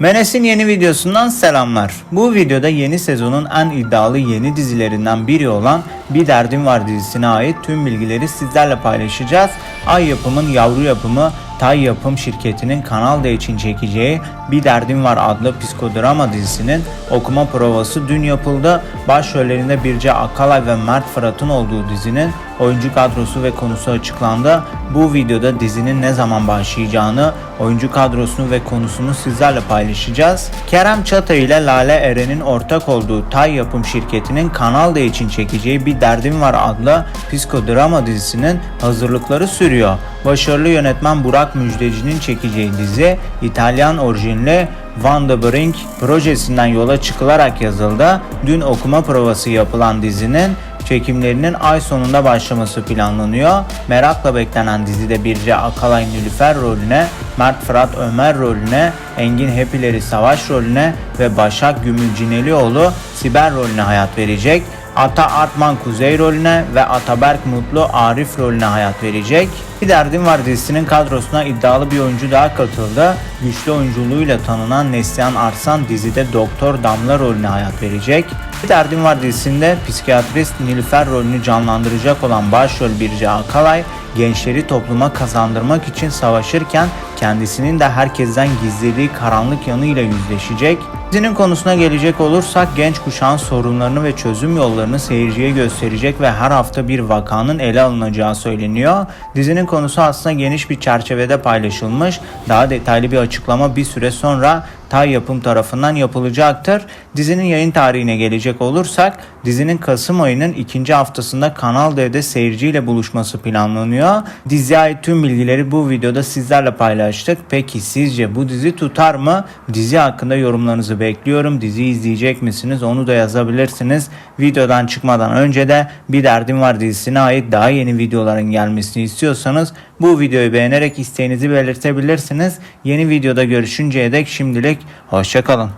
Menes'in yeni videosundan selamlar. Bu videoda yeni sezonun en iddialı yeni dizilerinden biri olan Bir Derdim Var dizisine ait tüm bilgileri sizlerle paylaşacağız. Ay Yapım'ın yavru yapımı Tay Yapım şirketinin Kanal D için çekeceği Bir Derdim Var adlı psikodrama dizisinin okuma provası dün yapıldı. Başrollerinde Birce Akalay ve Mert Fırat'ın olduğu dizinin oyuncu kadrosu ve konusu açıklandı. Bu videoda dizinin ne zaman başlayacağını, oyuncu kadrosunu ve konusunu sizlerle paylaşacağız. Kerem Çatay ile Lale Eren'in ortak olduğu Tay Yapım şirketinin Kanal D için çekeceği Bir Derdim Var adlı psikodrama dizisinin hazırlıkları sürüyor. Başarılı yönetmen Burak Müjdeci'nin çekeceği dizi İtalyan orijinli Van de Brink projesinden yola çıkılarak yazıldı. Dün okuma provası yapılan dizinin çekimlerinin ay sonunda başlaması planlanıyor. Merakla beklenen dizide Birce Akalay Nilüfer rolüne, Mert Fırat Ömer rolüne, Engin Hepileri Savaş rolüne ve Başak Gümülcinelioğlu Siber rolüne hayat verecek. Ata Artman Kuzey rolüne ve Ataberk Mutlu Arif rolüne hayat verecek. Bir Derdim Var dizisinin kadrosuna iddialı bir oyuncu daha katıldı. Güçlü oyunculuğuyla tanınan Neslihan Arslan dizide Doktor Damla rolüne hayat verecek. Bir Derdim Var dizisinde psikiyatrist Nilüfer rolünü canlandıracak olan başrol Birce Akalay, gençleri topluma kazandırmak için savaşırken kendisinin de herkesten gizlediği karanlık yanıyla yüzleşecek. Dizinin konusuna gelecek olursak genç kuşağın sorunlarını ve çözüm yollarını seyirciye gösterecek ve her hafta bir vakanın ele alınacağı söyleniyor. Dizinin konusu aslında geniş bir çerçevede paylaşılmış. Daha detaylı bir açıklama bir süre sonra Tay Yapım tarafından yapılacaktır. Dizinin yayın tarihine gelecek olursak dizinin Kasım ayının ikinci haftasında Kanal D'de seyirciyle buluşması planlanıyor. Diziye ait tüm bilgileri bu videoda sizlerle paylaştık. Peki sizce bu dizi tutar mı? Dizi hakkında yorumlarınızı bekliyorum. Dizi izleyecek misiniz? Onu da yazabilirsiniz. Videodan çıkmadan önce de Bir Derdim Var dizisine ait daha yeni videoların gelmesini istiyorsanız bu videoyu beğenerek isteğinizi belirtebilirsiniz. Yeni videoda görüşünceye dek şimdilik hoşçakalın.